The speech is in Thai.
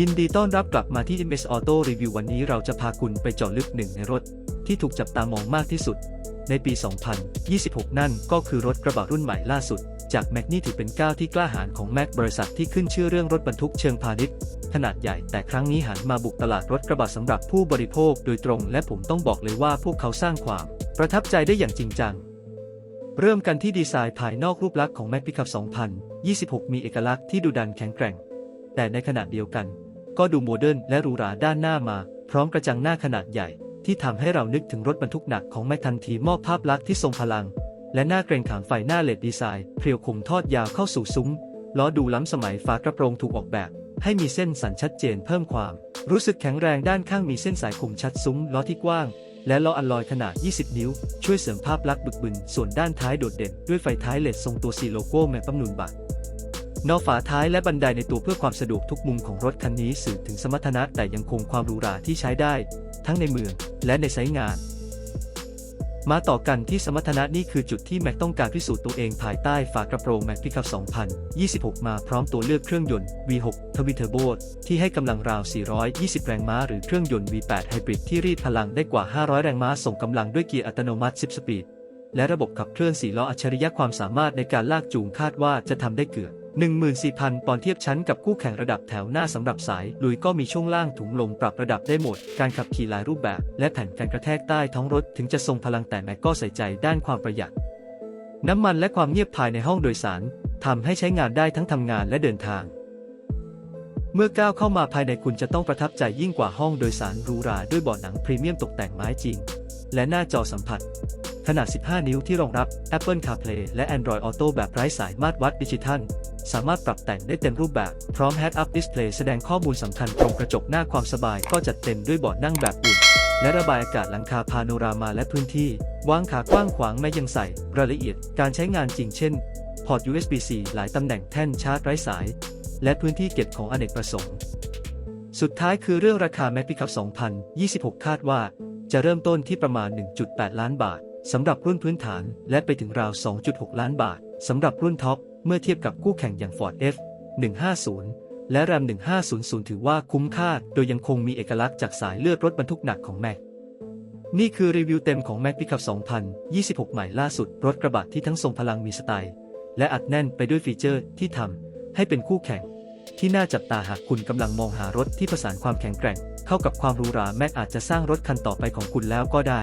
ยินดีต้อนรับกลับมาที่ MS Auto Review วันนี้เราจะพาคุณไปเจาะลึกหนึ่งในรถ ที่ถูกจับตามองมากที่สุด ในปี 2026 นั่นก็คือรถกระบะรุ่นใหม่ล่าสุด จากแมกนี่ถือเป็นก้าวที่กล้าหาญของแม็กบริษัทที่ขึ้นชื่อเรื่องรถบรรทุกเชิงพาณิชย์ ขนาดใหญ่แต่ครั้งนี้หันมาบุกตลาดรถกระบะสำหรับผู้บริโภคโดยตรง และผมต้องบอกเลยว่าพวกเขาสร้างความ ประทับใจได้อย่างจริงจังเริ่มกันที่ดีไซน์ภายนอกรูปลักษณ์ของ Mac Pickup 2026 มีเอกลักษณ์ที่ดุดันแข็งแกร่ง แต่ในขณะเดียวกัน ก็ดูโมเดิร์นและหรูหราด้านหน้ามา พร้อมกระจังหน้าขนาดใหญ่ ที่ทำให้เรานึกถึงรถบรรทุกหนักของแมคทันทีมอบภาพลักษณ์ที่ทรงพลัง และหน้าเกรงขามไฟหน้าเลดดีไซน์เพรียวคมทอดยาวเข้าสู่ซุ้มล้อดูล้ำสมัยฝากระโปรงถูกออกแบบ ให้มีเส้นสันชัดเจนเพิ่มความ รู้สึกแข็งแรงด้านข้างมีเส้นสายคมชัดซุ้มล้อที่กว้าง และล้ออัลลอยขนาด 20 นิ้ว ช่วยเสริมภาพลักษณ์บึกบึนส่วนด้านท้ายโดดเด่นด้วยไฟท้ายเลดทรงตัวสีโลโก้แมปปั๊มนุนบัต นอกฝาท้ายและบันไดในตัวเพื่อความสะดวกทุกมุมของรถคันนี้สื่อถึงสมรรถนะแต่ยังคงความหรูหราที่ใช้ได้ ทั้งในเมืองและในไซต์งาน มาต่อกันที่สมรรถนะนี่คือจุดที่แม็กต้องการพิสูจน์ตัวเองภายใต้ฝากระโปรงแม็กพิคับ2026 มาพร้อมตัวเลือกเครื่องยนต์ V6 ทวิเทอร์โบที่ให้กำลังราว 420 แรงม้า หรือเครื่องยนต์ V8 ไฮบริดที่รีดพลังได้กว่า 500 แรงม้าส่งกำลังด้วยเกียร์อัตโนมัติ 10 สปีดและระบบขับเคลื่อน4ล้ออัจฉริยะความสามารถในการลากจูงคาดว่าจะทำได้เกือบ 14,000 ปอนด์เทียบชั้นกับคู่แข่งระดับแถวหน้าสำหรับสาย ลุยก็มีช่วงล่างถุงลมปรับระดับได้หมด การขับขี่หลายรูปแบบ และแผ่นกันกระแทกใต้ท้องรถถึงจะทรงพลังแต่แม็กก็ใส่ใจด้านความประหยัด น้ำมันและความเงียบภายในห้องโดยสารทำให้ใช้งานได้ทั้งทำงานและเดินทาง เมื่อก้าวเข้ามาภายในคุณจะต้องประทับใจยิ่งกว่าห้องโดยสารรูราด้วยเบาะหนังพรีเมียมตกแต่งไม้จริง และหน้าจอสัมผัส ขนาด 15 นิ้วที่รองรับ Apple CarPlay และ Android Auto แบบไร้สายมาตรวัดดิจิทัล สามารถปรับแต่งได้เต็มรูปแบบ พร้อม Head-Up Display แสดงข้อมูลสำคัญตรงกระจกหน้าความสบายก็จัดเต็มด้วยเบาะนั่งแบบอุ่น และระบายอากาศหลังคาพาโนรามาและพื้นที่วางขากว้างขวางแม้ยังใส่ รายละเอียดการใช้งานจริงเช่นพอร์ต USB-C หลายตำแหน่งแท่นชาร์จไร้สาย และพื้นที่เก็บของอเนกประสงค์ สุดท้ายคือเรื่องราคา Mac Pickup 2026 คาดว่า จะเริ่มต้นที่ประมาณ 1.8 ล้านบาท สำหรับรุ่นพื้นฐานและไปถึงราว 2.6 ล้านบาท สำหรับรุ่นท็อปเมื่อเทียบกับคู่แข่งอย่าง Ford F 150 และ Ram 1500 ถือว่าคุ้มค่า โดยยังคงมีเอกลักษณ์จากสายเลือดรถบรรทุกหนักของ Mac นี่คือรีวิวเต็มของ Mac Pickup 2026 ใหม่ล่าสุด รถกระบะที่ทั้งทรงพลังมีสไตล์ และอัดแน่นไปด้วยฟีเจอร์ที่ทำให้เป็นคู่แข่ง ที่น่าจับตาหากคุณกำลังมองหารถที่ผสานความแข็งแกร่ง เข้ากับความหรูหราแม็กอาจจะสร้างรถคันต่อไปของคุณแล้วก็ได้